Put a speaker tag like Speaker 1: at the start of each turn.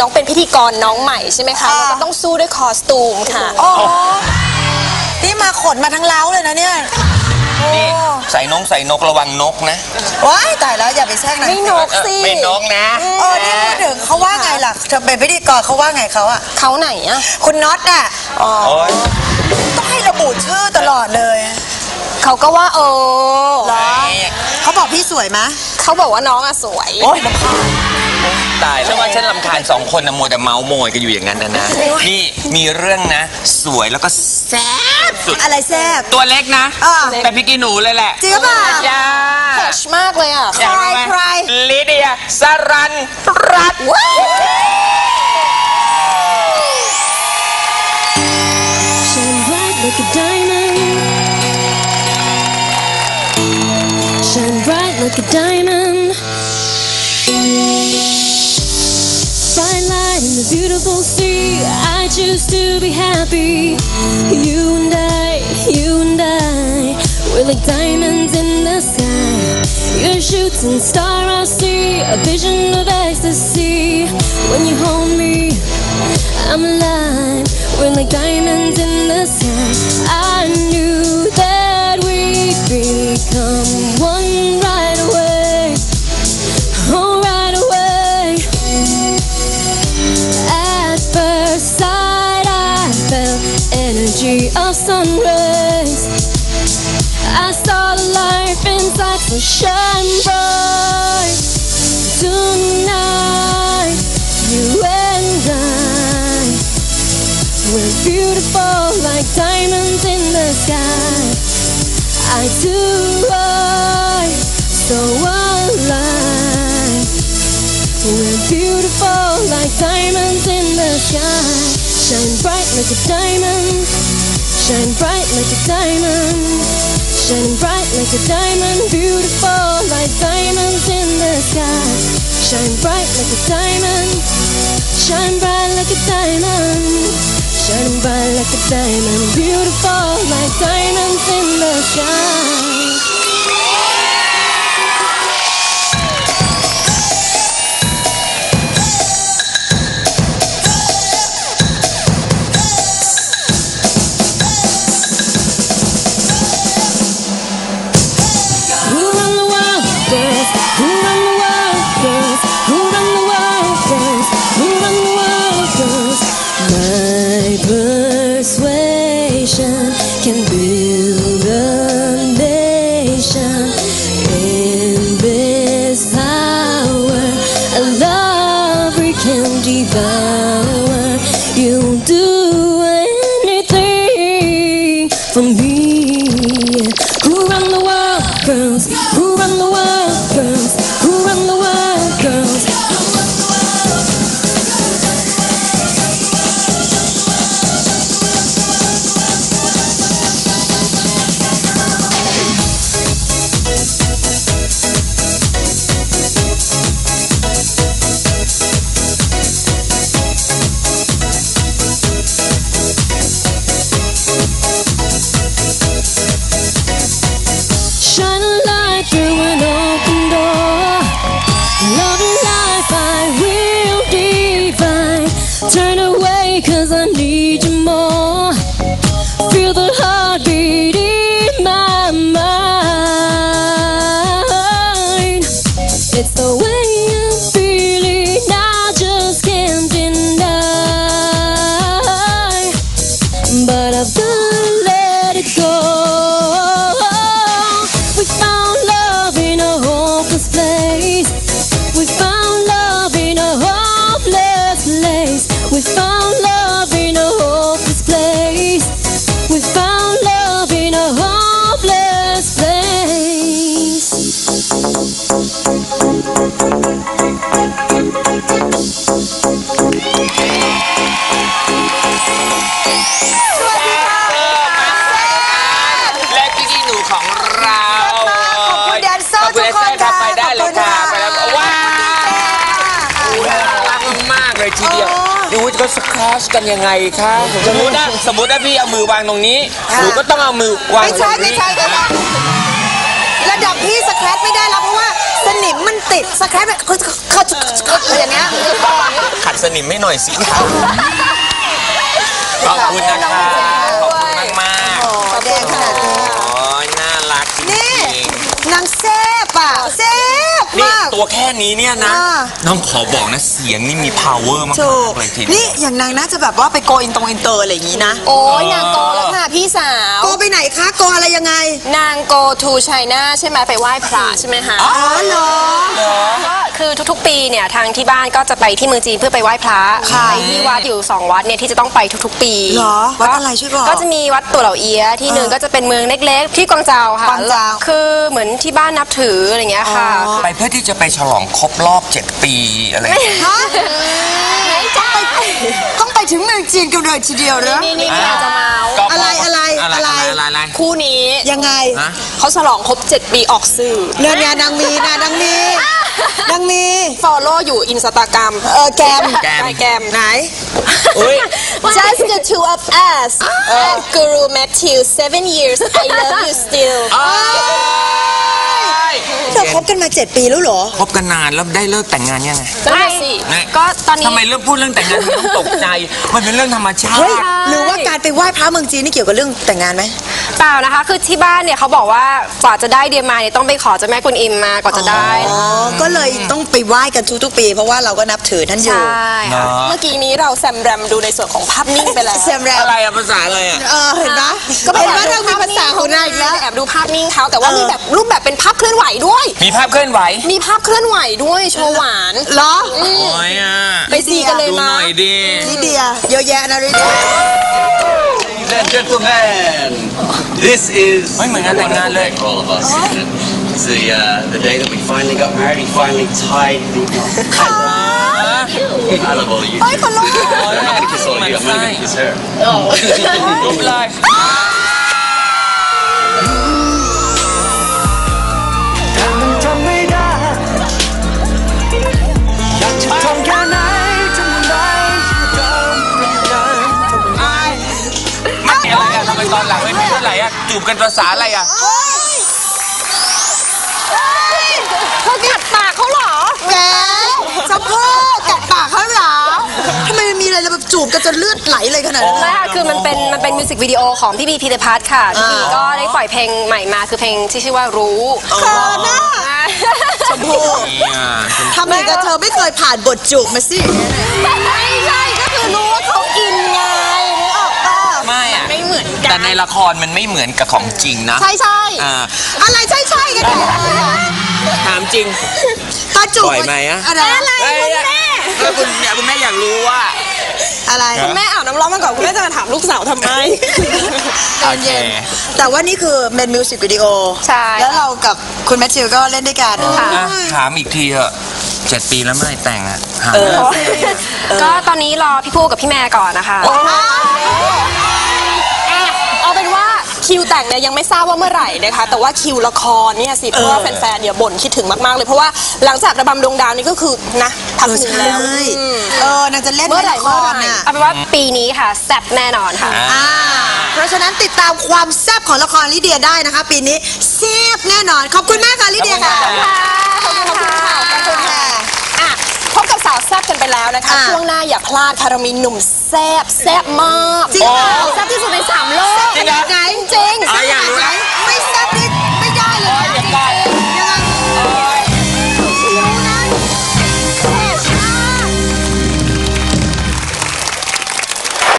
Speaker 1: น้องเป็นพิธีกรน้องใหม่ใช่ไหมคะ
Speaker 2: อ่า
Speaker 1: เราก็ต้องสู้ด้วยคอสตูมค่ะ
Speaker 2: โอ้โหนี่มาขนมาทั้งเล้าเลยนะเนี่ยโอ้
Speaker 3: นี่ใส่นงใส่นกระวังนกนะ
Speaker 2: ว้ายตายแล้วอย่าไปแช่งนะ
Speaker 1: ไม่นก
Speaker 3: เออ
Speaker 1: สิ
Speaker 3: ไม่นกนะ
Speaker 2: เออนี่พูดถึงเขาว่าไงล่ะจะเป็นพิธีกรเขาว่าไงเขาอะ
Speaker 1: เขาไหนอะ
Speaker 2: คุณน็อตน่ะ
Speaker 1: อ๋อ
Speaker 3: โอ๊ย
Speaker 2: ต้องให้ระบุชื่อตลอดเลย
Speaker 1: เขาก็ว่าเออ
Speaker 2: เหรอเขาบอกพี่สวยไหม
Speaker 1: เขาบอกว่าน้องอะสวย
Speaker 2: โอ้ยลำคาญ
Speaker 3: ตายแล้วว่าฉันลำคาญสองคนนะมัวแต่เมาโมยกันอยู่อย่างนั้นนะนะ นี่มีเรื่องนะ สวยแล้วก็แซ่บสุด
Speaker 2: อะไรแซ่บ
Speaker 3: ตัวเล็กนะ
Speaker 2: อ่า
Speaker 3: แต่พี่กีหนูเลยแหละ
Speaker 2: จริงหรือเปล่า
Speaker 3: จ้า
Speaker 1: แฟชมากเลยอะ
Speaker 3: อยากรู้ไหม
Speaker 2: ใคร
Speaker 3: ลิเดียสรันรัตน์
Speaker 4: Shine bright like a diamond. In the beautiful sea. I choose to be happy. You and I, you and I, we're like diamonds in the sky. You're a shooting star, I see a vision of ecstasy. When you hold me, energy of sun rays. I saw the life inside, so shine bright tonight. You and I, we're beautiful like diamonds in the sky. I do I so alive. We're beautiful like diamonds in the sky. Shine bright like a diamond. Shine bright like a diamond. Shining bright like a diamond. Beautiful like diamonds in the sky. Shine bright like a diamond. Shine bright like a diamond. Shining bright like a diamond. Beautiful like diamonds in the sky. can
Speaker 3: be สครัชกันยังไงคะสมมตินะสมมติว่าพี่เอามือวางตรงนี้หนูก็ต้องเอามือวาง
Speaker 2: ไม่
Speaker 3: ตร
Speaker 2: ใช่
Speaker 3: ง
Speaker 2: ไม่
Speaker 3: นี้
Speaker 2: ใช่ไม่ใช่ระดับพี่สแครตไม่ได้แล้วเพราะว่าสนิมมันติดสแครปแบบเขาเขาเขาอะไรอย่างเงี้ย
Speaker 3: ขัดสนิมไม่หน่อยสิครับขอบคุณนะคะขอบคุณมากมาก
Speaker 2: แดงขนาดนี้
Speaker 3: ๆโอ้ยน่ารักจริ
Speaker 2: นี่
Speaker 3: ง
Speaker 2: นางแซ่บอะแซ่บ
Speaker 3: ๆนี่
Speaker 2: มาก
Speaker 3: ตัว แค่นี้เนี่ยนะ
Speaker 2: อ่า
Speaker 3: น้องขอบอกนะเสียงนี่มี power มาก
Speaker 2: ถูก
Speaker 3: ๆเลยทีเดี
Speaker 2: นี่
Speaker 3: ยว
Speaker 2: อย่างนางน่าจะแบบว่าไปโกอินตรงอินเตอร์อะไรอย่างงี้นะ
Speaker 1: โอ้ยนางโกแล้วค่ะพี่สาว
Speaker 2: โกไปไหนคะโกอะไรยังไง
Speaker 1: นางโกทูไชน่าใช่ไหมไปไหว้พระใช่ไหมคะ
Speaker 2: อ๋อเหรอ
Speaker 1: ก็คือทุกๆ ปีเนี่ยทางที่บ้านก็จะไปที่เมืองจีนเพื่อไปไหว้พระ
Speaker 2: ค่ะ
Speaker 1: ไปที่วัดอยู่สองวัดเนี่ยที่จะต้องไปทุกๆ ปี
Speaker 2: เหรอวัดอะไรช่วยบอก
Speaker 1: ก็จะมีวัดตัวเหล่าเอียะที่หนึ่งก็จะเป็นเมืองเล็กๆ ที่กวางเจาค่ะ
Speaker 2: กวางเจา
Speaker 1: คือเหมือนที่บ้านนับถืออะไรเงี้ยค่ะ
Speaker 2: อ๋อ
Speaker 3: ไปเพื่อที่จะไปฉลองครบรอบ 7 ปีอะไรอย่างเงี้ย
Speaker 2: ฮะต้องไปถึงเมืองจีนกันเลยทีเดียวเหรอ
Speaker 1: นี่นี่ที่อยากจะเมาส์
Speaker 3: ก็
Speaker 2: อะไรอะไร
Speaker 3: อะไร
Speaker 2: อะไร
Speaker 3: อะไรอะไร
Speaker 1: คู่นี้
Speaker 2: ยังไง
Speaker 3: ฮะ
Speaker 1: เขาฉลองครบ 7 ปีออกสื่อ
Speaker 2: เนี่ยเนี่ยนางมีนะนางมีนางมี
Speaker 1: ฟอลโล่อยู่อินสตาแกรม
Speaker 2: เออแกม
Speaker 3: แกม
Speaker 1: แกรม
Speaker 2: ไหน
Speaker 3: อุ้ย
Speaker 1: Just the two of us and Guru Matthew seven years I love you still
Speaker 2: เราคบกันมา 7 ปีแล้วเหรอ
Speaker 3: คบกันนานแล้วได้เลิกแต่งงานยังไง
Speaker 1: นั่นน่ะสิ
Speaker 3: นะ
Speaker 1: ก็ตอนนี้
Speaker 3: ทำไมเริ่มพูดเรื่องแต่งงานทำไมต้องตกใจ มันเป็นเรื่องธรรมชา
Speaker 2: เฮ้ย
Speaker 3: ติ
Speaker 2: หรือว่าการไปไหว้พระเมืองจีนนี่เกี่ยวกับเรื่องแต่งงานไหม
Speaker 1: เปล่านะคะ คือที่บ้านเนี่ยเขาบอกว่ากว่าจะได้เดียมาเนี่ยต้องไปขอเจ้าแม่กุนอิมมาก่อนจะได้
Speaker 2: อ๋อ ก็เลยต้องไปไหว้กันทุกๆปี เพราะว่าเราก็นับถือท่านอ
Speaker 1: ใช
Speaker 2: ยู่่
Speaker 3: เน
Speaker 1: ค่ะ
Speaker 3: อะ
Speaker 1: เมื่อกี้นี้เราแซมแรมดูในส่วนของภาพนิ่งไปแล้ว
Speaker 2: แซมแรม
Speaker 3: อะไร อะภาษาอะไรอะ
Speaker 2: เออเห็นนะ
Speaker 1: ก็
Speaker 2: เห็นว่าเรามีภาษาของนายอีกแล้ว
Speaker 1: แอบดูภาพนิ่งเขาแต่ว่า
Speaker 2: เออ
Speaker 1: มีแบบรูปแบบเป็นภาพเคลื่อนไหวด้วย
Speaker 3: มีภาพเคลื่อนไหว
Speaker 1: มีภาพเคลื่อนไหวด้วยโชว์หวาน
Speaker 2: เหรอ
Speaker 3: โอ้ยอะ
Speaker 1: ไปซีกันเลย
Speaker 3: ดูห
Speaker 1: มา
Speaker 3: น่อยดิ
Speaker 2: ลิเดียเยอะแยะนะลิเดีย
Speaker 5: Ladies and gentlemen, this is
Speaker 3: Ay, mga
Speaker 5: a wonderful
Speaker 3: nanalo.
Speaker 5: day for all of us. Isn't it? It's the, uh, the day that we finally got married. We finally tied the I love all of you. I'm not going to kiss all of you. I'm only going to kiss her.
Speaker 3: รูปเลย
Speaker 6: แต่มันทำไม่ได้อยากจะทำแค่ไหนทำไมจะทำไม่ได้
Speaker 3: มันอะไรอะทำไมตอนหลังไม่มีเท่าไหร่อะจูบกันภาษาอะไรอะ
Speaker 2: จูบกันจนเลือดไหลเลยขนาดนั้น
Speaker 1: ไม่ค่ะคือมันเป็นมันเป็นมิวสิกวิดีโอของพี่บีพีเตพัทค่ะพี่บีก็ได้ปล่อยเพลงใหม่มาคือเพลงที่ชื่อว่ารู้
Speaker 2: เธอน่ะ ชมพู่
Speaker 3: เนี่ย
Speaker 2: ทำไมกับเธอไม่เคยผ่านบทจูบมาสิ
Speaker 1: ไม่ใช่ก็คือรู้ว่าเขาอินไงนึกออกป่ะ
Speaker 3: ไม่อะ
Speaker 1: ไม่เหมือนกั
Speaker 3: แต่
Speaker 1: น
Speaker 3: ในละครมันไม่เหมือนกับของจริงนะ
Speaker 1: ใช่ใช่
Speaker 3: อ่า
Speaker 2: อะไรใช่ใช่ๆกันเนี่ย
Speaker 3: ถามจริง
Speaker 2: ตอนจูบ
Speaker 3: ปล่อยไหมอะ
Speaker 2: อะไรอะไร
Speaker 3: เอ้ยเออคุณคุณแม่อยากรู้ว่า
Speaker 2: อะไร
Speaker 1: คุณแม่อาบน้ำร้อนมาก่อนคุณแม่จะมาถามลูกสาวทำไม
Speaker 3: โอเค
Speaker 2: แต่ว่านี่คือเป็นมิวสิกวิดีโอ
Speaker 1: ใช่
Speaker 2: แล้วเรากับคุณแมทธิวก็เล่นด้วยกัน
Speaker 1: ค่ะ
Speaker 3: อะถามอีกทีเถอะเจ็ดปีแล้วเมื่อไหร่แต่งอะหา
Speaker 1: ก็ตอนนี้รอพี่ผู้กับพี่แม่ก่อนนะคะอะเอาเป็นว่า คิวแต่งเนี่ยยังไม่ทราบว่าเมื่อไหร่นะคะ แต่ว่าคิวละครเนี่ยสิ เพราะว่าแฟนๆเนี่ยบ่นคิดถึงมากๆเลย เพราะว่าหลังจากระบำดวงดาวนี่ก็คือนะพัก
Speaker 2: เออ
Speaker 1: หนึ่ง
Speaker 2: ใช่
Speaker 1: แล้วอืม
Speaker 2: เออนางจะเล่น
Speaker 1: เมื่อไหร่
Speaker 2: ละค
Speaker 1: เมื่อไหร่
Speaker 2: น่ะ
Speaker 1: เอาเป็นว่าปีนี้ค่ะแซ่บแน่นอนค่ะ
Speaker 2: อ่าเพราะฉะนั้นติดตามความแซ่บของละครลิเดียได้นะคะ ปีนี้แซ่บแน่นอน ขอบคุณมากค่ะลิเดียค่ะ
Speaker 1: ขอบคุณค่ะขอบคุณค่ะ อะพบกับสาวแซ่บกันไปแล้วนะคะ
Speaker 2: อะ
Speaker 1: ช่วงหน้าอย่าพลาดค่ะเรามีหนุ่มแซ่บแซ่บมาก Ngài anh Trinh Ở nhà luôn